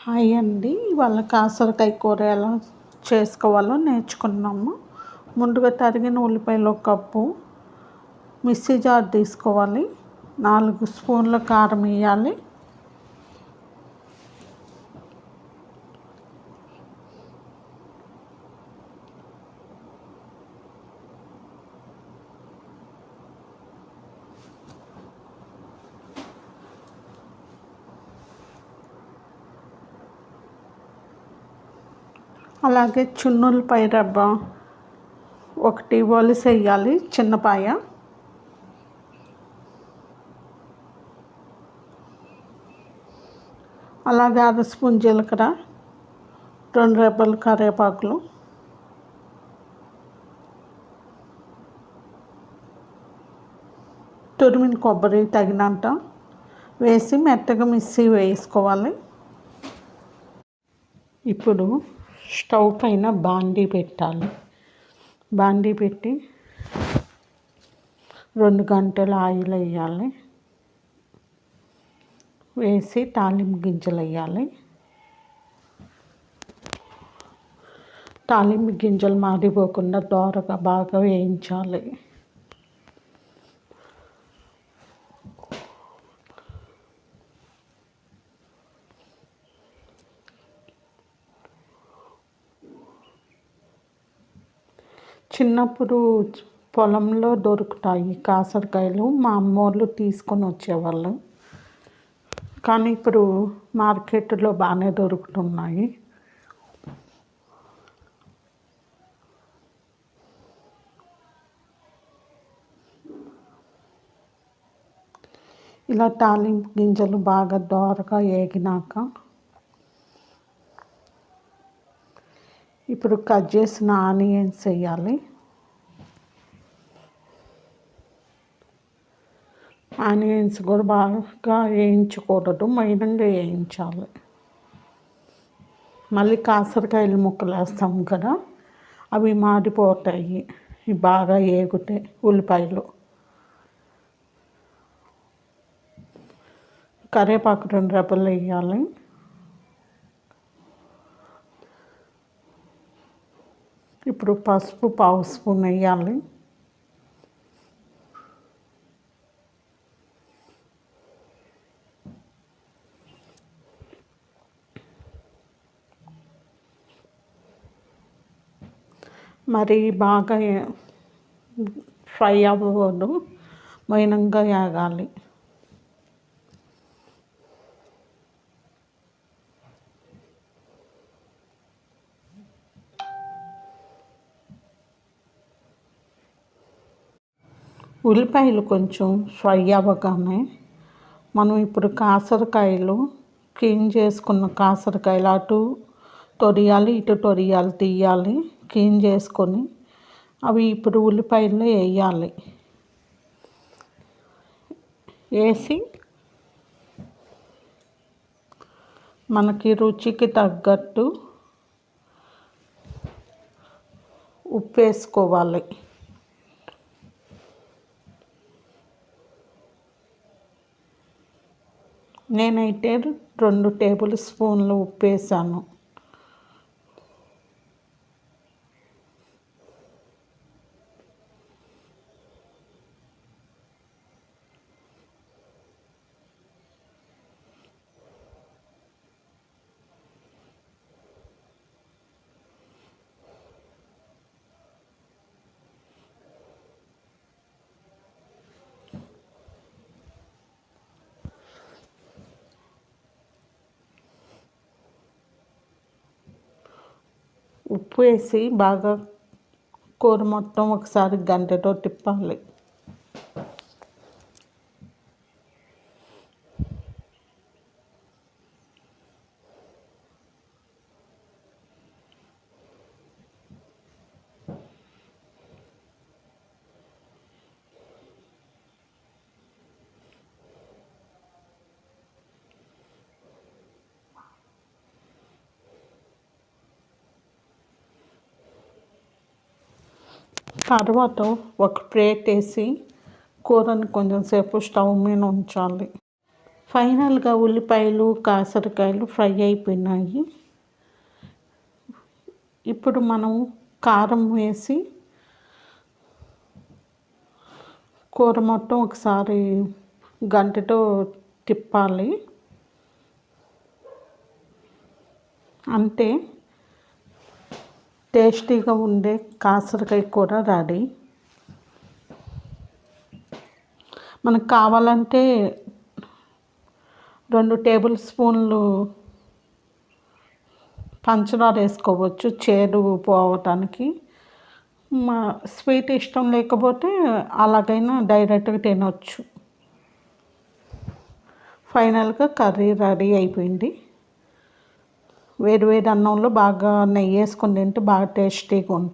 Hi అండి. ఇవాళ కాసరకాయ కూర ఎలా చేసుకోవాలో నేర్చుకున్నాము. ముందుగా తరిగిన ఉల్లిపాయలు ఒక కప్పు. మిక్సీ జార్ తీసుకోవాలి. నాలుగు స్పూన్ల కారం వేయాలి. అలాగే చున్నులపై రబ్బ ఒకటి ఒలిసి వేయాలి చిన్నపాయ అలాగే అర స్పూన్ జీలకర్ర రెండు రెబ్బలు కరివేపాకులు. తురిమిన కొబ్బరి తగినంత వేసి మెత్తగా మిక్సీ వేసుకోవాలి. ఇప్పుడు స్టవ్ పైన బాండీ పెట్టాలి. బాండీ పెట్టి రెండు గంటలు ఆయిల్ వేయాలి. వేసి తాలింపు గింజలు వేయాలి. తాలింపు గింజలు మాడిపోకుండా దోరగా బాగా వేయించాలి. చిన్నప్పుడు పొలంలో దొరుకుతాయి కాసరకాయలు మా అమ్మోళ్ళు తీసుకొని వచ్చేవాళ్ళు. కానీ ఇప్పుడు మార్కెట్లో బాగానే దొరుకుతున్నాయి. ఇలా తాలింపు గింజలు బాగా దోరగా ఏగినాక ఇప్పుడు కట్ చేసిన ఆనియన్స్ వేయాలి. ఆనియన్స్ కూడా బాగా వేయించకూడదు మైనంగా వేయించాలి. మళ్ళీ కాసరకాయలు ముక్కలు వేస్తాం కదా అవి మాడిపోతాయి బాగా ఏగుతాయి ఉల్లిపాయలు. కరివేపాకు రెండు రెబ్బలు వేయాలి. ఇప్పుడు పసుపు పావు స్పూన్ వేయాలి. మరి బాగా ఫ్రై అవ్వకూడదు మైనంగా వేగాలి ఉల్లిపాయలు కొంచెం ఫ్రై అవ్వగానే మనం ఇప్పుడు కాసరకాయలు క్లీన్ చేసుకున్న కాసరకాయలు అటు తొరియాలి ఇటు తొరియాలి తీయాలి. క్లీన్ చేసుకొని అవి ఇప్పుడు ఉల్లిపాయలు వేయాలి. వేసి మనకి రుచికి తగ్గట్టు ఉప్పు వేసుకోవాలి. నేనైతే రెండు టేబుల్ స్పూన్లు ఉప్పు వేసాను. ఉప్పు వేసి బాగా కూర మొత్తం ఒకసారి గంటతో తిప్పాలి. తర్వాత ఒక ప్లేట్ వేసి కూరని కొంచెం సేపు స్టవ్ మీద ఉంచాలి. ఫైనల్గా ఉల్లిపాయలు కాసరకాయలు ఫ్రై అయిపోయినాయి. ఇప్పుడు మనం కారం వేసి కూర మొత్తం ఒకసారి గంటతో తిప్పాలి. అంటే టేస్టీగా ఉండే కాసరకాయ కూర రెడీ. మనకు కావాలంటే రెండు టేబుల్ స్పూన్లు పంచదార వేసుకోవచ్చు చేదు పోవటానికి. మా స్వీట్ ఇష్టం లేకపోతే అలాగైనా డైరెక్ట్గా తినవచ్చు ఫైనల్గా కర్రీ రెడీ అయిపోయింది. వేడి వేడి అన్నంలో బాగా నెయ్యి వేసుకొని తింటే బాగా టేస్టీగా ఉంటుంది.